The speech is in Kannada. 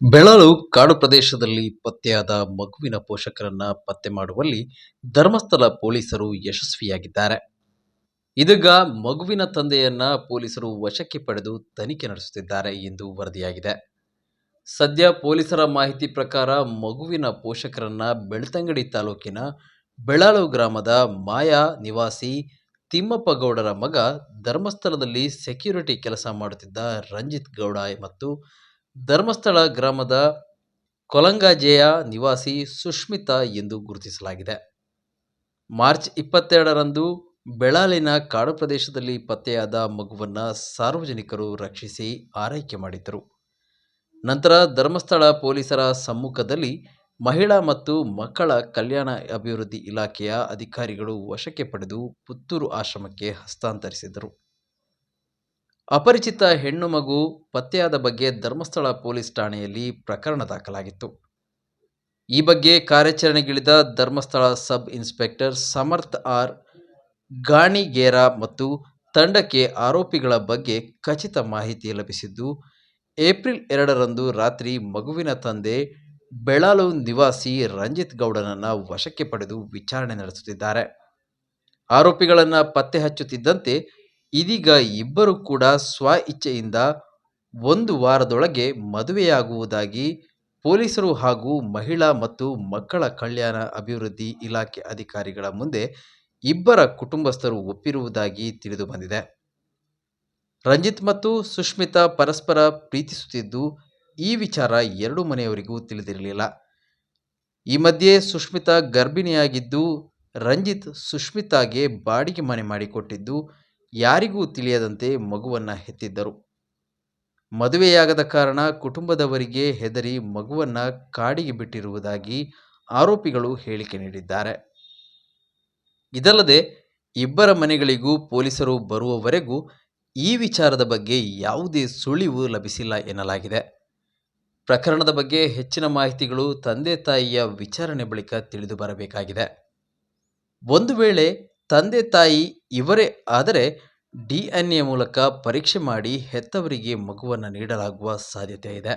ಬೆಳಲು ಕಾಡು ಪ್ರದೇಶದಲ್ಲಿ ಪತ್ತೆಯಾದ ಮಗುವಿನ ಪೋಷಕರನ್ನ ಪತ್ತೆ ಮಾಡುವಲ್ಲಿ ಧರ್ಮಸ್ಥಳ ಪೊಲೀಸರು ಯಶಸ್ವಿಯಾಗಿದ್ದಾರೆ. ಇದೀಗ ಮಗುವಿನ ತಂದೆಯನ್ನ ಪೊಲೀಸರು ವಶಕ್ಕೆ ಪಡೆದು ತನಿಖೆ ನಡೆಸುತ್ತಿದ್ದಾರೆ ಎಂದು ವರದಿಯಾಗಿದೆ. ಸದ್ಯ ಪೊಲೀಸರ ಮಾಹಿತಿ ಪ್ರಕಾರ ಮಗುವಿನ ಪೋಷಕರನ್ನ ಬೆಳ್ತಂಗಡಿ ತಾಲೂಕಿನ ಬೆಳಾಳು ಗ್ರಾಮದ ಮಾಯಾ ನಿವಾಸಿ ತಿಮ್ಮಪ್ಪಗೌಡರ ಮಗ ಧರ್ಮಸ್ಥಳದಲ್ಲಿ ಸೆಕ್ಯೂರಿಟಿ ಕೆಲಸ ಮಾಡುತ್ತಿದ್ದ ರಂಜಿತ್ ಗೌಡ ಮತ್ತು ಧರ್ಮಸ್ಥಳ ಗ್ರಾಮದ ಕೊಲಂಗಾಜೆಯ ನಿವಾಸಿ ಸುಷ್ಮಿತಾ ಎಂದು ಗುರುತಿಸಲಾಗಿದೆ. ಮಾರ್ಚ್ ಇಪ್ಪತ್ತೆರಡರಂದು ಬೆಳಾಲಿನ ಕಾಡು ಪ್ರದೇಶದಲ್ಲಿ ಪತ್ತೆಯಾದ ಮಗುವನ್ನು ಸಾರ್ವಜನಿಕರು ರಕ್ಷಿಸಿ ಆರೈಕೆ ಮಾಡಿದ್ದರು. ನಂತರ ಧರ್ಮಸ್ಥಳ ಪೊಲೀಸರ ಸಮ್ಮುಖದಲ್ಲಿ ಮಹಿಳಾ ಮತ್ತು ಮಕ್ಕಳ ಕಲ್ಯಾಣ ಅಭಿವೃದ್ಧಿ ಇಲಾಖೆಯ ಅಧಿಕಾರಿಗಳು ವಶಕ್ಕೆ ಪಡೆದು ಪುತ್ತೂರು ಆಶ್ರಮಕ್ಕೆ ಹಸ್ತಾಂತರಿಸಿದರು. ಅಪರಿಚಿತ ಹೆಣ್ಣು ಮಗು ಪತ್ತೆಯಾದ ಬಗ್ಗೆ ಧರ್ಮಸ್ಥಳ ಪೊಲೀಸ್ ಠಾಣೆಯಲ್ಲಿ ಪ್ರಕರಣ ದಾಖಲಾಗಿತ್ತು. ಈ ಬಗ್ಗೆ ಕಾರ್ಯಾಚರಣೆಗಿಳಿದ Dharmasthala sub inspector Samarth R Ganiger ಮತ್ತು ತಂಡಕ್ಕೆ ಆರೋಪಿಗಳ ಬಗ್ಗೆ ಖಚಿತ ಮಾಹಿತಿ ಲಭಿಸಿದ್ದು, ಏಪ್ರಿಲ್ ಎರಡರಂದು ರಾತ್ರಿ ಮಗುವಿನ ತಂದೆ ಬೆಳಾಲು ನಿವಾಸಿ ರಂಜಿತ್ ಗೌಡನನ್ನು ವಶಕ್ಕೆ ಪಡೆದು ವಿಚಾರಣೆ ನಡೆಸುತ್ತಿದ್ದಾರೆ. ಆರೋಪಿಗಳನ್ನು ಪತ್ತೆ ಹಚ್ಚುತ್ತಿದ್ದಂತೆ ಇದೀಗ ಇಬ್ಬರು ಕೂಡ ಸ್ವ ಇಚ್ಛೆಯಿಂದ ಒಂದು ವಾರದೊಳಗೆ ಮದುವೆಯಾಗುವುದಾಗಿ ಪೊಲೀಸರು ಹಾಗೂ ಮಹಿಳಾ ಮತ್ತು ಮಕ್ಕಳ ಕಲ್ಯಾಣ ಅಭಿವೃದ್ಧಿ ಇಲಾಖೆ ಅಧಿಕಾರಿಗಳ ಮುಂದೆ ಇಬ್ಬರ ಕುಟುಂಬಸ್ಥರು ಒಪ್ಪಿರುವುದಾಗಿ ತಿಳಿದು ಬಂದಿದೆ. ರಂಜಿತ್ ಮತ್ತು ಸುಷ್ಮಿತಾ ಪರಸ್ಪರ ಪ್ರೀತಿಸುತ್ತಿದ್ದು, ಈ ವಿಚಾರ ಎರಡು ಮನೆಯವರಿಗೂ ತಿಳಿದಿರಲಿಲ್ಲ. ಈ ಮಧ್ಯೆ ಸುಷ್ಮಿತಾ ಗರ್ಭಿಣಿಯಾಗಿದ್ದು, ರಂಜಿತ್ ಸುಷ್ಮಿತಾಗೆ ಬಾಡಿಗೆ ಮನೆ ಮಾಡಿಕೊಟ್ಟಿದ್ದು ಯಾರಿಗೂ ತಿಳಿಯದಂತೆ ಮಗುವನ್ನ ಹೆತ್ತಿದ್ದರು. ಮದುವೆಯಾಗದ ಕಾರಣ ಕುಟುಂಬದವರಿಗೆ ಹೆದರಿ ಮಗುವನ್ನ ಕಾಡಿಗೆ ಬಿಟ್ಟಿರುವುದಾಗಿ ಆರೋಪಿಗಳು ಹೇಳಿಕೆ ನೀಡಿದ್ದಾರೆ. ಇದಲ್ಲದೆ ಇಬ್ಬರ ಮನೆಗಳಿಗೂ ಪೊಲೀಸರು ಬರುವವರೆಗೂ ಈ ವಿಚಾರದ ಬಗ್ಗೆ ಯಾವುದೇ ಸುಳಿವು ಲಭಿಸಿಲ್ಲ ಎನ್ನಲಾಗಿದೆ. ಪ್ರಕರಣದ ಬಗ್ಗೆ ಹೆಚ್ಚಿನ ಮಾಹಿತಿಗಳು ತಂದೆ ತಾಯಿಯ ವಿಚಾರಣೆ ಬಳಿಕ ತಿಳಿದು ಬರಬೇಕಾಗಿದೆ ಒಂದು ವೇಳೆ ತಂದೆ ತಾಯಿ ಇವರೇ ಆದರೆ ಡಿ ಎನ್ ಎ ಮೂಲಕ ಪರೀಕ್ಷೆ ಮಾಡಿ ಹೆತ್ತವರಿಗೆ ಮಗುವನ್ನು ನೀಡಲಾಗುವ ಸಾಧ್ಯತೆ ಇದೆ.